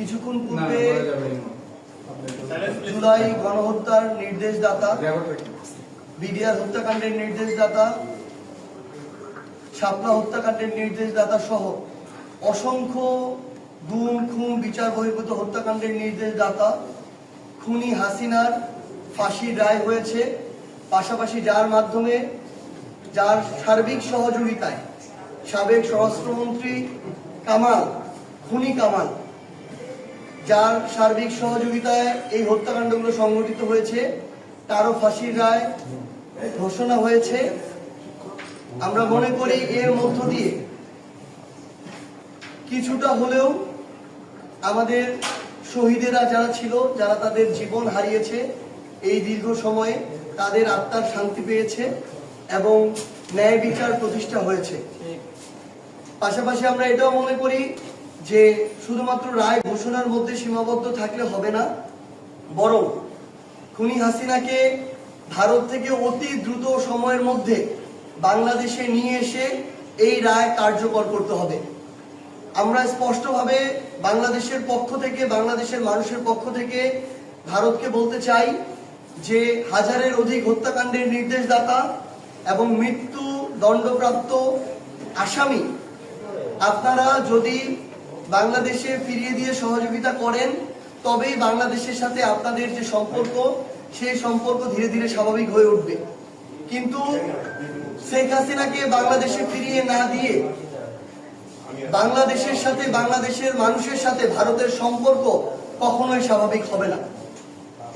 কিছুক্ষণ পূর্বে জুলাই গণহত্যার নির্দেশদাতা বিডিআর হত্যাকাণ্ডের নির্দেশদাতা শাপলা হত্যাকাণ্ডের নির্দেশদাতা সহ অসংখ্য গুম খুন বিচার বহির্ভূত হত্যাকাণ্ডের নির্দেশদাতা খুনি হাসিনার ফাঁসির রায় হয়েছে। পাশাপাশি যার মাধ্যমে যার সার্বিক সহযোগিতায় সাবেক স্বরাষ্ট্রমন্ত্রী কামাল খুনি কামাল যার সার্বিক সহযোগিতায় এই হত্যাকাণ্ডগুলো সংঘটিত হয়েছে, তারও ফাঁসির রায় ঘোষণা হয়েছে। আমরা মনে করি এর মধ্য দিয়ে কিছুটা হলেও আমাদের শহীদেরা যারা ছিল, যারা তাদের জীবন হারিয়েছে, এই দীর্ঘ সময়ে তাদের আত্মার শান্তি পেয়েছে এবং ন্যায় বিচার প্রতিষ্ঠা হয়েছে। পাশাপাশি আমরা এটাও মনে করি যে শুধুমাত্র রায় ঘোষণার মধ্যে সীমাবদ্ধ থাকলে হবে না, বরং খুনি হাসিনাকে ভারত থেকে অতি দ্রুত সময়ের মধ্যে বাংলাদেশে নিয়ে এসে এই রায় কার্যকর করতে হবে। আমরা স্পষ্টভাবে বাংলাদেশের পক্ষ থেকে, বাংলাদেশের মানুষের পক্ষ থেকে ভারতকে বলতে চাই যে হাজারের অধিক হত্যাকাণ্ডের নির্দেশদাতা এবং মৃত্যু দণ্ডপ্রাপ্ত আসামি, আপনারা যদি বাংলাদেশে ফিরিয়ে দিয়ে সহযোগিতা করেন, তবেই বাংলাদেশের সাথে আপনাদের যে সম্পর্ক, সেই সম্পর্ক ধীরে ধীরে স্বাভাবিক হয়ে উঠবে। কিন্তু শেখ হাসিনাকে বাংলাদেশে ফিরিয়ে না দিয়ে বাংলাদেশের সাথে, বাংলাদেশের মানুষের সাথে ভারতের সম্পর্ক কখনোই স্বাভাবিক হবে না।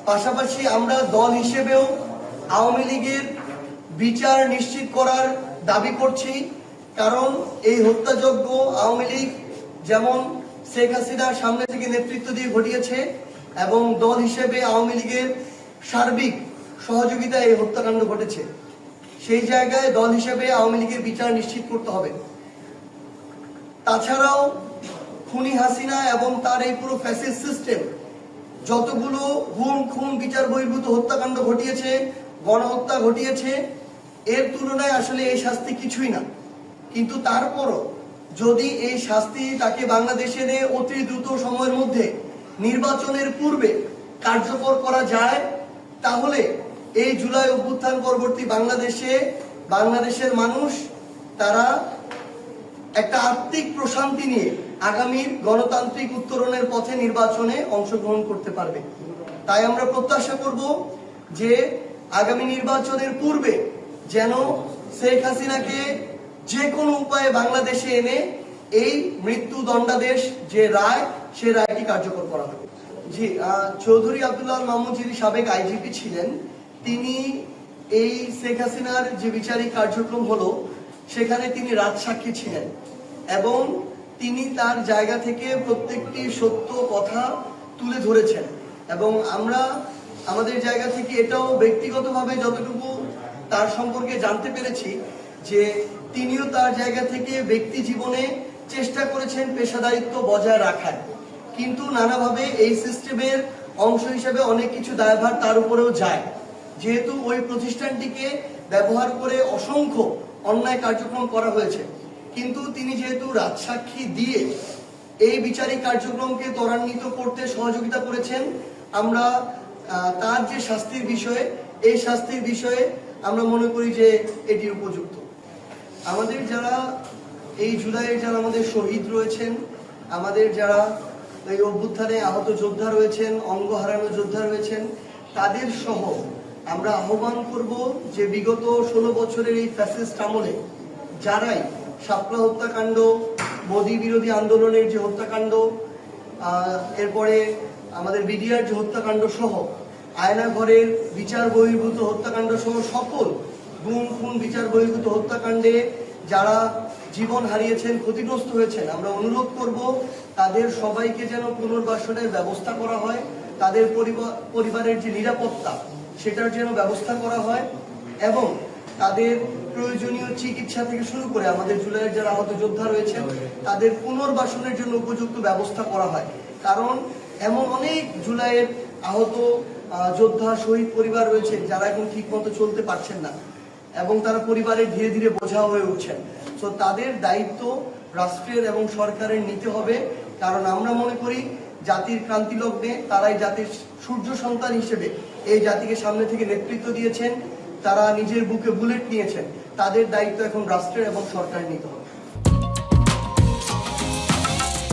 পাশাপাশি আমরা দল হিসেবেও আওয়ামী লীগের বিচার নিশ্চিত করার দাবি করছি, কারণ এই হত্যাযজ্ঞ আওয়ামী লীগ যেমন শেখ হাসিনার সামনে থেকে নেতৃত্ব দিয়ে ঘটিয়েছে এবং দল হিসেবে আওয়ামী লীগের সার্বিক সহযোগিতায় এই হত্যাকাণ্ড ঘটেছে। সেই জায়গায় দল হিসেবে আওয়ামী লীগের বিচার নিশ্চিত করতে হবে। তাছাড়াও খুনি হাসিনা এবং তার এই পুরো ফ্যাসিস্ট সিস্টেম যতগুলো গুম, খুন, বিচার বহির্ভূত হত্যাকাণ্ড ঘটিয়েছে, গণহত্যা ঘটিয়েছে, এর তুলনায় আসলে এই শাস্তি কিছুই না। কিন্তু তারপরও যদি এই শাস্তি তাকে বাংলাদেশে এনে অতি দ্রুত সময়ের মধ্যে নির্বাচনের পূর্বে কার্যকর করা যায়, তাহলে এই জুলাই অভ্যুত্থান পরবর্তী বাংলাদেশে, বাংলাদেশের মানুষ, তারা একটা আর্থিক প্রশান্তি নিয়ে আগামীর গণতান্ত্রিক উত্তরণের পথে নির্বাচনে অংশগ্রহণ করতে পারবে। তাই আমরা প্রত্যাশা করব যে আগামী নির্বাচনের পূর্বে যেন শেখ হাসিনাকে যে কোনো উপায়ে বাংলাদেশে এনে এই মৃত্যু দণ্ডাদেশ যে রায়, সে রায়টি কার্যকর করা হবে। জি চৌধুরী আব্দুল্লাহ মাহমুদ যিনি সাবেক আইজিপি ছিলেন, তিনি এই শেখ হাসিনার যে বিচারিক কার্যক্রম হলো, সেখানে তিনি রাজসাক্ষী ছিলেন এবং তিনি তার জায়গা থেকে প্রত্যেকটি সত্য কথা তুলে ধরেছেন এবং আমরা আমাদের জায়গা থেকে এটাও ব্যক্তিগতভাবে যতটুকু তার সম্পর্কে জানতে পেরেছি যে তিনিও তার জায়গা থেকে ব্যক্তি জীবনে চেষ্টা করেছেন পেশাদারিত্ব বজায় রাখার। কিন্তু নানাভাবে এই সিস্টেমের অংশ হিসেবে অনেক কিছু দায়ভার তার উপরেও যায়। যেহেতু ওই প্রতিষ্ঠানটিকে ব্যবহার করে অসংখ্য অন্যায় কার্যক্রম করা হয়েছে। কিন্তু তিনি যেহেতু রাজসাক্ষী দিয়ে এই বিচারিক কার্যক্রমকে ত্বরান্বিত করতে সহযোগিতা করেছেন, আমরা তার যে শাস্তির বিষয়ে, এই শাস্তির বিষয়ে আমরা মনে করি যে এটি উপযুক্ত। আমাদের যারা এই জুলাইয়ের যারা আমাদের শহীদ রয়েছেন, আমাদের যারা এই অভ্যুত্থানে আহত যোদ্ধা রয়েছেন, অঙ্গ হারানো যোদ্ধা রয়েছেন, তাদের সহ আমরা আহ্বান করব যে বিগত ষোলো বছরের এই ফ্যাসিস্ট আমলে যারাই শাপলা হত্যাকাণ্ড, মোদী বিরোধী আন্দোলনের যে হত্যাকাণ্ড এরপরে আমাদের বিডিআর যে হত্যাকাণ্ড সহ আয়না ঘরের বিচার বহির্ভূত হত্যাকাণ্ড সহ সকল গুম, খুন, বিচার বহির্ভূত হত্যাকাণ্ডে যারা জীবন হারিয়েছেন, ক্ষতিগ্রস্ত হয়েছেন, আমরা অনুরোধ করব তাদের সবাইকে যেন পুনর্বাসনের ব্যবস্থা করা হয়, তাদের পরিবার- পরিবারের যে নিরাপত্তা, সেটার যেন ব্যবস্থা করা হয় এবং তাদের প্রয়োজনীয় চিকিৎসা থেকে শুরু করে আমাদের জুলাইয়ের যারা আহত যোদ্ধা রয়েছেন, তাদের পুনর্বাসনের জন্য উপযুক্ত ব্যবস্থা করা হয়। কারণ এমন অনেক জুলাইয়ের আহত যোদ্ধা, শহীদ পরিবার রয়েছে যারা এখন ঠিক মতো চলতে পারছেন না। এবং তারা পরিবারে ধীরে ধীরে বোঝা হয়ে উঠছেন। তো তাদের দায়িত্ব রাষ্ট্রের এবং সরকারের নিতে হবে। কারণ আমরা মনে করি, জাতির ক্রান্তি লগ্নে তারাই জাতির সূর্য সন্তান হিসেবে এই জাতিকে সামনে থেকে নেতৃত্ব দিয়েছেন। তারা নিজের বুকে বুলেট নিয়েছেন। তাদের দায়িত্ব এখন রাষ্ট্রের এবং সরকারের নিতে হবে।